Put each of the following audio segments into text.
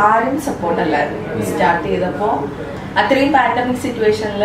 ആരും സപ്പോർട്ട് അല്ലായിരുന്നു. സ്റ്റാർട്ട് ചെയ്തപ്പോ അത്രയും പാൻഡമിക് സിറ്റുവേഷനിൽ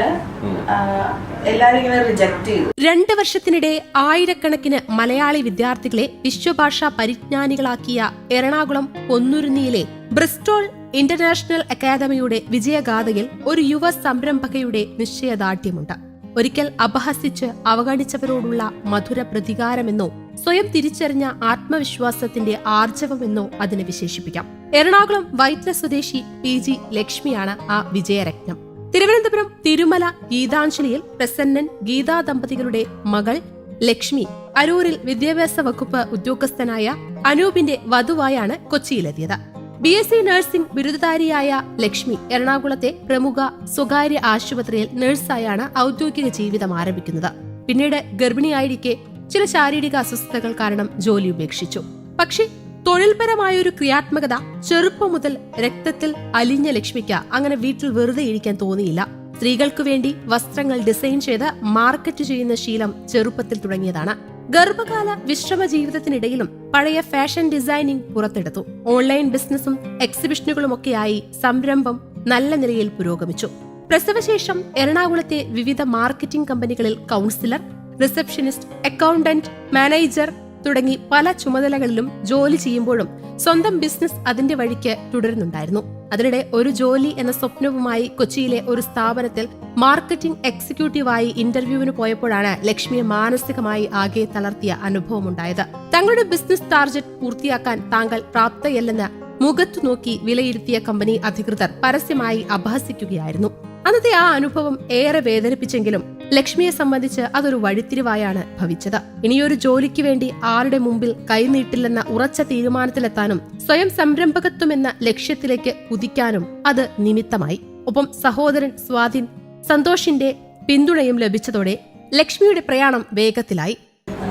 എല്ലാരും ഇങ്ങനെ റിജക്ട് ചെയ്തു. രണ്ട് വർഷത്തിനിടെ ആയിരക്കണക്കിന് മലയാളി വിദ്യാർത്ഥികളെ വിശ്വഭാഷാ പരിജ്ഞാനികളാക്കിയ എറണാകുളം പൊന്നുരുന്നിയിലെ ബ്രിസ്റ്റോൾ ഇന്റർനാഷണൽ അക്കാദമിയുടെ വിജയഗാഥയിൽ ഒരു യുവ സംരംഭകയുടെ നിശ്ചയദാർഢ്യമുണ്ട്. ഒരിക്കൽ അപഹസിച്ച് അവഗണിച്ചവരോടുള്ള മധുര പ്രതികാരമെന്നോ സ്വയം തിരിച്ചറിഞ്ഞ ആത്മവിശ്വാസത്തിന്റെ ആർജവമെന്നോ അതിനെ വിശേഷിപ്പിക്കാം. എറണാകുളം വൈറ്റ്ല സ്വദേശി പി ജി ലക്ഷ്മിയാണ് ആ വിജയരത്നം. തിരുവനന്തപുരം തിരുമല ഗീതാഞ്ജലിയിൽ പ്രസന്നൻ ഗീതാ ദമ്പതികളുടെ മകൾ ലക്ഷ്മി. അരൂരിൽ വിദ്യാഭ്യാസ വകുപ്പ് ഉദ്യോഗസ്ഥനായ അനൂപിന്റെ വധുവായാണ് കൊച്ചിയിലെത്തിയത്. ബി എസ് സി നഴ്സിംഗ് ബിരുദധാരിയായ ലക്ഷ്മി എറണാകുളത്തെ പ്രമുഖ സ്വകാര്യ ആശുപത്രിയിൽ നഴ്സായാണ് ഔദ്യോഗിക ജീവിതം ആരംഭിക്കുന്നത്. പിന്നീട് ഗർഭിണിയായിരിക്കെ ചില ശാരീരിക അസ്വസ്ഥതകൾ കാരണം ജോലി ഉപേക്ഷിച്ചു. പക്ഷേ തൊഴിൽപരമായൊരു ക്രിയാത്മകത ചെറുപ്പം മുതൽ രക്തത്തിൽ അലിഞ്ഞ ലക്ഷ്മിക്ക് അങ്ങനെ വീട്ടിൽ വെറുതെ ഇരിക്കാൻ തോന്നിയില്ല. സ്ത്രീകൾക്കു വേണ്ടി വസ്ത്രങ്ങൾ ഡിസൈൻ ചെയ്ത് മാർക്കറ്റ് ചെയ്യുന്ന ശീലം ചെറുപ്പത്തിൽ തുടങ്ങിയതാണ്. ഗർഭകാല വിശ്രമ ജീവിതത്തിനിടയിലും പഴയ ഫാഷൻ ഡിസൈനിംഗ് പുറത്തെടുത്തു. ഓൺലൈൻ ബിസിനസ്സും എക്സിബിഷനുകളുമൊക്കെയായി സംരംഭം നല്ല നിലയിൽ പുരോഗമിച്ചു. പ്രസവശേഷം എറണാകുളത്തെ വിവിധ മാർക്കറ്റിംഗ് കമ്പനികളിൽ കൗൺസിലർ റിസപ്ഷനിസ്റ്റ് അക്കൗണ്ടന്റ് മാനേജർ തുടങ്ങി പല ചുമതലകളിലും ജോലി ചെയ്യുമ്പോഴും സ്വന്തം ബിസിനസ് അതിന്റെ വഴിക്ക് തുടരുന്നുണ്ടായിരുന്നു. അതിനിടെ ഒരു ജോലി എന്ന സ്വപ്നവുമായി കൊച്ചിയിലെ ഒരു സ്ഥാപനത്തിൽ മാർക്കറ്റിംഗ് എക്സിക്യൂട്ടീവായി ഇന്റർവ്യൂവിന് പോയപ്പോഴാണ് ലക്ഷ്മിയെ മാനസികമായി ആകെ തളർത്തിയ അനുഭവമുണ്ടായത്. തങ്ങളുടെ ബിസിനസ് ടാർഗറ്റ് പൂർത്തിയാക്കാൻ താങ്കൾ പ്രാപ്തയല്ലെന്ന് മുഖത്തു നോക്കി വിലയിരുത്തിയ കമ്പനി അധികൃതർ പരസ്യമായി അപഹസിക്കുകയായിരുന്നു. അന്നത്തെ ആ അനുഭവം ഏറെ വേദനിപ്പിച്ചെങ്കിലും ലക്ഷ്മിയെ സംബന്ധിച്ച് അതൊരു വഴിത്തിരിവായാണ് ഭവിച്ചത്. ഇനിയൊരു ജോലിക്ക് വേണ്ടി ആരുടെ മുമ്പിൽ കൈനീട്ടില്ലെന്ന ഉറച്ച തീരുമാനത്തിലെത്താനും സ്വയം സംരംഭകത്വം എന്ന ലക്ഷ്യത്തിലേക്ക് കുതിക്കാനും അത് നിമിത്തമായി. ഒപ്പം സഹോദരൻ സ്വാധീൻ സന്തോഷിന്റെ പിന്തുണയും ലഭിച്ചതോടെ ലക്ഷ്മിയുടെ പ്രയാണം വേഗത്തിലായി.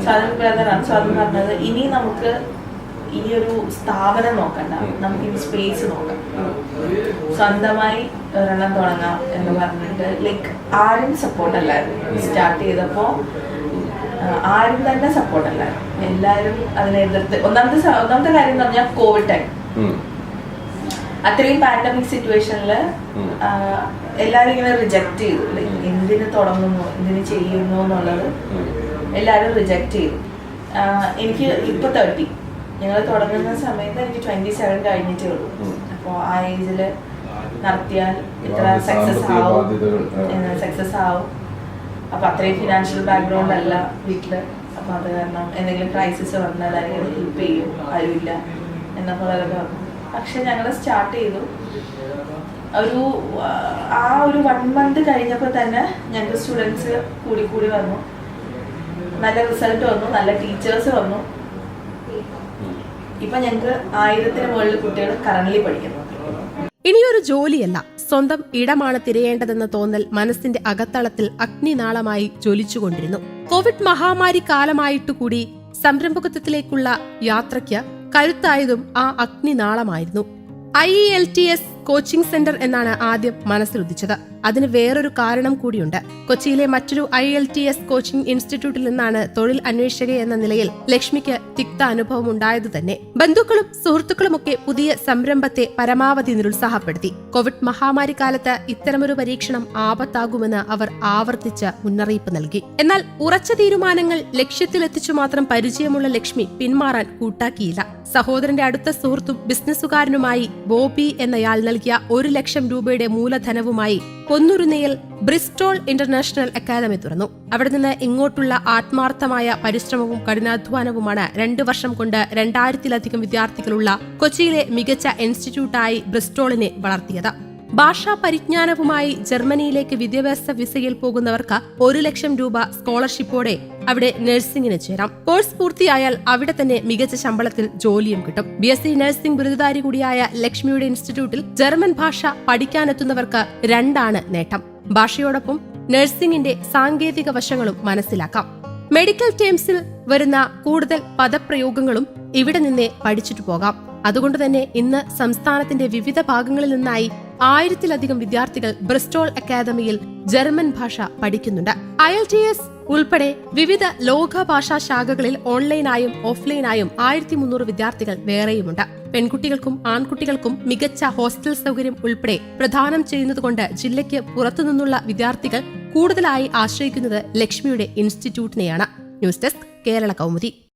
സ്വാതന്ത്ര്യം പറഞ്ഞത് ഇനി നമുക്ക് ഇനിയൊരു സ്ഥാപനം നോക്കണ്ട. നമുക്ക് ഈ സ്പേസ് നോക്കാം. സ്വന്തമായി ഒരെണ്ണം തുടങ്ങാം എന്ന് പറഞ്ഞിട്ട് ലൈക്ക് ആരും സപ്പോർട്ട് അല്ലായിരുന്നു. സ്റ്റാർട്ട് ചെയ്തപ്പോ ആരും തന്നെ സപ്പോർട്ട് അല്ലായിരുന്നു. എല്ലാവരും അതിനെ എതിർത്ത്. ഒന്നാമത്തെ ഒന്നാമത്തെ കാര്യം എന്ന് പറഞ്ഞാൽ കോവിഡ് ടൈം. അത്രയും പാൻഡമിക് സിറ്റുവേഷനിൽ. എല്ലാവരും ഇങ്ങനെ റിജക്ട് ചെയ്തു. ലൈക്ക് എന്തിന് തുടങ്ങുന്നു എന്തിനു ചെയ്യുന്നു എന്നുള്ളത്. എല്ലാവരും റിജക്ട് ചെയ്തു. എനിക്ക് ഇപ്പൊ തേർട്ടി ഞങ്ങൾ തുടങ്ങുന്ന സമയത്ത് എനിക്ക് ട്വന്റി സെവൻ കഴിഞ്ഞിട്ടേ ഉള്ളൂ. അപ്പോൾ ആ ഏജിൽ നടത്തിയാൽ ഇത്ര സക്സസ് ആവും. സക്സസ് ആവും. അപ്പൊ അത്രയും ഫിനാൻഷ്യൽ ബാക്ക്ഗ്രൗണ്ട് അല്ല വീട്ടിൽ. അപ്പൊ അത് കാരണം എന്തെങ്കിലും ക്രൈസിസ് വന്നാൽ അല്ലെങ്കിൽ ഹെൽപ്പ് ചെയ്യും. ആരുമില്ല എന്നൊക്കെ വളരെ പക്ഷെ ഞങ്ങൾ സ്റ്റാർട്ട് ചെയ്തു. ഒരു ആ, ആ ഒരു വൺ മന്ത് കഴിഞ്ഞപ്പോൾ തന്നെ ഞങ്ങൾക്ക് സ്റ്റുഡൻസ് കൂടി കൂടി വന്നു. നല്ല റിസൾട്ട് വന്നു. നല്ല ടീച്ചേഴ്സ് വന്നു. ഇപ്പൊ ഞങ്ങൾക്ക് ആയിരത്തിന് മുകളിൽ കുട്ടികൾ കറണ്ട്ലി പഠിക്കുന്നു. ഇനിയൊരു ജോലിയല്ല സ്വന്തം ഇടമാണ് തിരയേണ്ടതെന്ന തോന്നൽ മനസ്സിന്റെ അകത്തളത്തിൽ അഗ്നിനാളമായി ജ്വലിച്ചുകൊണ്ടിരുന്നു. കോവിഡ് മഹാമാരി കാലമായിട്ടു കൂടി സംരംഭകത്വത്തിലേക്കുള്ള യാത്രയ്ക്ക് കരുത്തായതും ആ അഗ്നിനാളമായിരുന്നു. I L T S coaching centre എന്നാണ് ആദ്യം മനസ്സിലുദിച്ചത് അതിന് വേറൊരു കാരണം കൂടിയുണ്ട്. കൊച്ചിയിലെ മറ്റൊരു I L T S coaching ഇൻസ്റ്റിറ്റ്യൂട്ടിൽ നിന്നാണ് തൊഴിൽ അന്വേഷക എന്ന നിലയിൽ ലക്ഷ്മിക്ക് തിക്ത അനുഭവം ഉണ്ടായത് തന്നെ. ബന്ധുക്കളും സുഹൃത്തുക്കളുമൊക്കെ പുതിയ സംരംഭത്തെ പരമാവധി നിരുത്സാഹപ്പെടുത്തി. കോവിഡ് മഹാമാരി കാലത്ത് ഇത്തരമൊരു പരീക്ഷണം ആപത്താകുമെന്ന് അവർ ആവർത്തിച്ച് മുന്നറിയിപ്പ് നൽകി. എന്നാൽ ഉറച്ച തീരുമാനങ്ങൾ ലക്ഷ്യത്തിലെത്തിച്ചു മാത്രം പരിചയമുള്ള ലക്ഷ്മി പിന്മാറാൻ കൂട്ടാക്കിയില്ല. സഹോദരന്റെ അടുത്ത സുഹൃത്തും ബിസിനസ്സുകാരനുമായി ബോബി എന്നയാൾ നൽകിയ ഒരു ലക്ഷം രൂപയുടെ മൂലധനവുമായി പൊന്നുരുന്നയിൽ ബ്രിസ്റ്റോൾ ഇന്റർനാഷണൽ അക്കാദമി തുറന്നു. അവിടെ നിന്ന് ഇങ്ങോട്ടുള്ള ആത്മാർത്ഥമായ പരിശ്രമവും കഠിനാധ്വാനവുമാണ് രണ്ടു വർഷം കൊണ്ട് രണ്ടായിരത്തിലധികം വിദ്യാർത്ഥികളുള്ള കൊച്ചിയിലെ മികച്ച ഇൻസ്റ്റിറ്റ്യൂട്ടായി ബ്രിസ്റ്റോളിനെ വളർത്തിയത്. ഭാഷാ പരിജ്ഞാനവുമായി ജർമ്മനിയിലേക്ക് വിദ്യാഭ്യാസ വിസയിൽ പോകുന്നവർക്ക് ഒരു ലക്ഷം രൂപ സ്കോളർഷിപ്പോടെ അവിടെ നഴ്സിംഗിന് ചേരാം. കോഴ്സ് പൂർത്തിയായാൽ അവിടെ തന്നെ മികച്ച ശമ്പളത്തിൽ ജോലിയും കിട്ടും. ബി എസ് സി നഴ്സിംഗ് ബിരുദധാരി കൂടിയായ ലക്ഷ്മിയുടെ ഇൻസ്റ്റിറ്റ്യൂട്ടിൽ ജർമ്മൻ ഭാഷ പഠിക്കാനെത്തുന്നവർക്ക് രണ്ടാണ് നേട്ടം. ഭാഷയോടൊപ്പം നഴ്സിംഗിന്റെ സാങ്കേതിക വശങ്ങളും മനസ്സിലാക്കാം. മെഡിക്കൽ ടേംസിൽ വരുന്ന കൂടുതൽ പദപ്രയോഗങ്ങളും ഇവിടെ നിന്നേ പഠിച്ചിട്ടു പോകാം. അതുകൊണ്ട് തന്നെ ഇന്ന് സംസ്ഥാനത്തിന്റെ വിവിധ ഭാഗങ്ങളിൽ നിന്നായി ആയിരത്തിലധികം വിദ്യാർത്ഥികൾ ബ്രിസ്റ്റോൾ അക്കാദമിയിൽ ജർമ്മൻ ഭാഷ പഠിക്കുന്നുണ്ട്. ഐ ഉൾപ്പെടെ വിവിധ ലോക ഭാഷാ ശാഖകളിൽ ഓൺലൈനായും ഓഫ്ലൈനായും ആയിരത്തി മുന്നൂറ് വിദ്യാർത്ഥികൾ വേറെയുമുണ്ട്. പെൺകുട്ടികൾക്കും ആൺകുട്ടികൾക്കും മികച്ച ഹോസ്റ്റൽ സൗകര്യം ഉൾപ്പെടെ പ്രദാനം ചെയ്യുന്നതുകൊണ്ട് ജില്ലയ്ക്ക് പുറത്തുനിന്നുള്ള വിദ്യാർത്ഥികൾ കൂടുതലായി ആശ്രയിക്കുന്നത് ലക്ഷ്മിയുടെ ഇൻസ്റ്റിറ്റ്യൂട്ടിനെയാണ്. News desk Kerala Kaumudi.